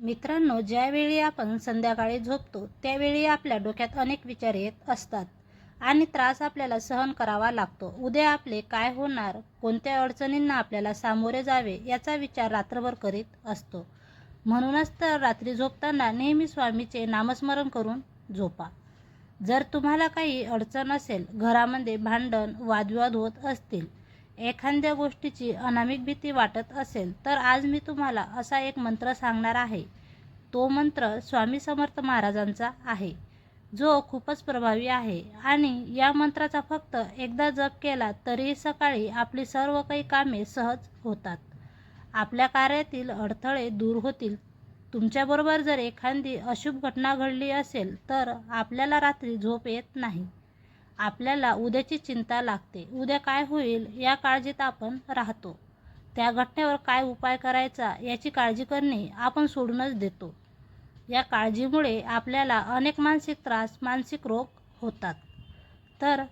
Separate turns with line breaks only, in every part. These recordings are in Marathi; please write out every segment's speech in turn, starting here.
मित्रांनो ज्यावेळी आपण संध्याकाळी झोपतो त्यावेळी आपल्या डोक्यात अनेक विचार येत असतात आणि त्रास आपल्याला सहन करावा लागतो. उद्या आपले काय होणार कोणत्या अडचणींना आपल्याला सामोरे जावे याचा विचार रात्रभर करीत असतो. म्हणूनच तर रात्री झोपताना नेहमी स्वामीचे नामस्मरण करून झोपा. जर तुम्हाला काही अडचण असेल घरामध्ये भांडण वादविवाद होत असतील एखाद्या गोष्टीची अनामिक भीती वाटत असेल तर आज मी तुम्हाला असा एक मंत्र सांगणार आहे. तो मंत्र स्वामी समर्थ महाराजांचा आहे जो खूपच प्रभावी आहे. आणि या मंत्राचा फक्त एकदा जप केला तरी सकाळी आपली सर्व काही कामे सहज होतात. आपल्या कार्यातील अडथळे दूर होतील. तुमच्याबरोबर जर एखादी अशुभ घटना घडली असेल तर आपल्याला रात्री झोप येत नाही. आपल्याला उद्याची चिंता लागते. उद्या काय होईल या काळजीत आपण राहतो. त्या घटनेवर काय उपाय करायचा याची काळजी करणे आपण सोडूनच देतो. या काळजीमुळे आपल्याला अनेक मानसिक त्रास मानसिक रोग होतात. तर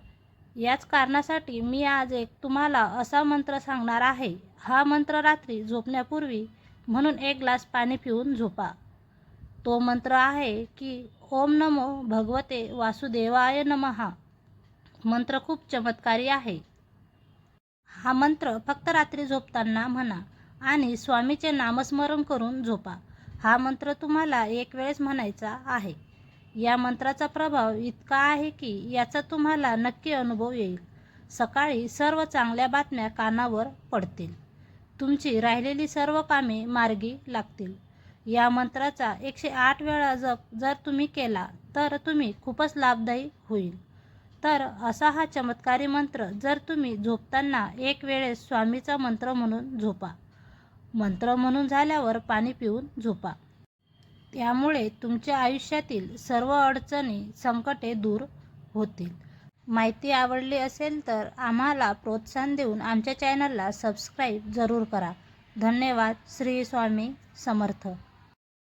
याच कारणासाठी मी आज एक तुम्हाला असा मंत्र सांगणार आहे. हा मंत्र रात्री झोपण्यापूर्वी म्हणून एक ग्लास पाणी पिऊन झोपा. तो मंत्र आहे की ओम नमो भगवते वासुदेवाय नमहा. मंत्र खूप चमत्कारी आहे. हा मंत्र फक्त रात्री झोपताना म्हणा आणि स्वामीचे नामस्मरण करून झोपा. हा मंत्र तुम्हाला एक वेळेस म्हणायचा आहे. या मंत्राचा प्रभाव इतका आहे की याचा तुम्हाला नक्की अनुभव येईल. सकाळी सर्व चांगल्या बातम्या कानावर पडतील. तुमची राहिलेली सर्व कामे मार्गी लागतील. या मंत्राचा एकशे आठ वेळा जप जर तुम्ही केला तर तुम्ही खूपच लाभदायी होईल. तर असा हा चमत्कारी मंत्र जर तुम्ही झोपताना एक वेळेस स्वामीचा मंत्र म्हणून झोपा. मंत्र म्हणून झाल्यावर पाणी पिऊन झोपा. त्यामुळे तुमच्या आयुष्यातील सर्व अडचणी संकटे दूर होतील. माहिती आवडली असेल तर आम्हाला प्रोत्साहन देऊन आमच्या चॅनलला सबस्क्राईब जरूर करा. धन्यवाद. श्री स्वामी समर्थ.